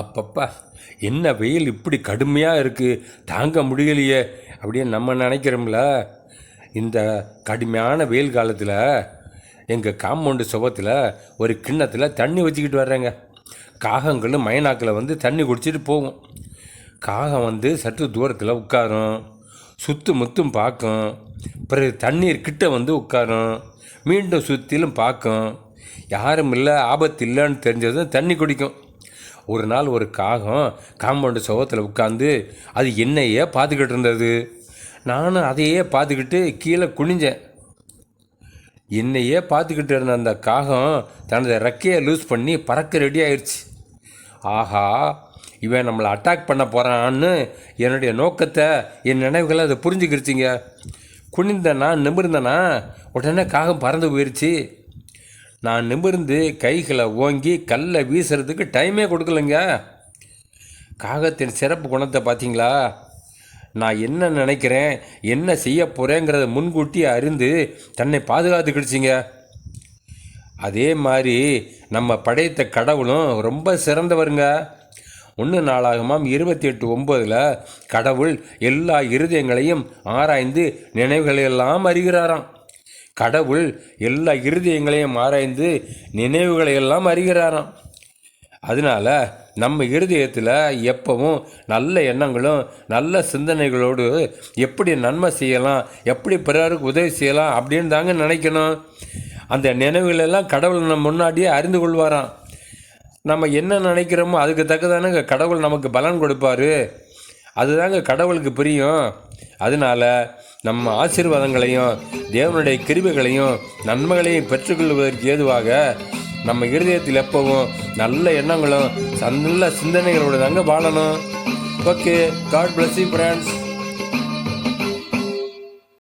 அப்பப்பா என்ன வெயில் இப்படி கடுமையாக இருக்குது தாங்க முடியலையே அப்படின்னு நம்ம நினைக்கிறோம்ல. இந்த கடுமையான வெயில் காலத்தில் எங்கள் காம்பவுண்டு சுபத்தில் ஒரு கிண்ணத்தில் தண்ணி வச்சுக்கிட்டு வர்றேங்க. காகங்களும் மைனாக்களை வந்து தண்ணி குடிச்சிட்டு போகும். காகம் வந்து சற்று தூரத்தில் உட்காரும் சுத்து முத்தும் பார்க்கும் பிறகு தண்ணீர் கிட்ட வந்து உட்காரும் மீண்டும் சுற்றிலும் பார்க்கும். யாரும் இல்லை ஆபத்து இல்லைன்னு தெரிஞ்சதும் தண்ணி குடிக்கும். ஒரு நாள் ஒரு காகம் காம்பவுண்டு சுகத்தில் உட்காந்து அது என்னையே பார்த்துக்கிட்டு இருந்தது. நானும் அதையே பார்த்துக்கிட்டு கீழே குனிஞ்சேன். என்னையே பார்த்துக்கிட்டு இருந்த அந்த காகம் தனது ரெக்கையை லூஸ் பண்ணி பறக்க ரெடி ஆயிடுச்சு ஆஹா இவன் நம்மளை அட்டாக் பண்ண போகிறான்னு என்னுடைய நோக்கத்தை என் நினைவுகளை அதை புரிஞ்சுக்கிடுச்சிங்க குனிந்தனா நிமிர்ந்தனா உடனே காகம் பறந்து போயிடுச்சு நான் நிமிர்ந்து கைகளை ஓங்கி கல்லை வீசுறதுக்கு டைமே கொடுக்கலங்க. காகத்தின் சிறப்பு குணத்தை பார்த்தீங்களா? நான் என்ன நினைக்கிறேன் என்ன செய்ய போகிறேங்கிறத முன்கூட்டி அறிந்து தன்னை பாதுகாத்துக்கிடுச்சிங்க அதே மாதிரி நம்ம படைத்த கடவுளும் ரொம்ப சிறந்தவருங்க. ஒன்று நாளாகமாம் இருபத்தி எட்டு ஒம்போதில் கடவுள் எல்லா இருதயங்களையும் ஆராய்ந்து நினைவுகளையெல்லாம் அறிகிறாராம். கடவுள் எல்லா இருதயங்களையும் ஆராய்ந்து நினைவுகளை எல்லாம் அறிகிறாராம். அதனால நம்ம இருதயத்தில் எப்பவும் நல்ல எண்ணங்களும் நல்ல சிந்தனைகளோடு எப்படி நன்மை செய்யலாம் எப்படி பிறருக்கு உதவி செய்யலாம் அப்படின்னு தாங்க நினைக்கணும். அந்த நினைவுகளெல்லாம் கடவுள் நம்ம முன்னாடியே அறிந்து கொள்வாராம். நம்ம என்ன நினைக்கிறோமோ அதுக்கு தக்கதானங்க கடவுள் நமக்கு பலன் கொடுப்பார். அதுதாங்க கடவுளுக்கு புரியும். அதனால நம்ம ஆசீர்வாதங்களையும் தேவனுடைய கிருபைகளையும் நன்மைகளையும் பெற்றுக்கொள்வதற்கு ஏதுவாக நம்ம இருதயத்தில் எப்பவும் நல்ல எண்ணங்களும் நல்ல சிந்தனைகளோட தாங்க வாழணும். Okay God bless you friends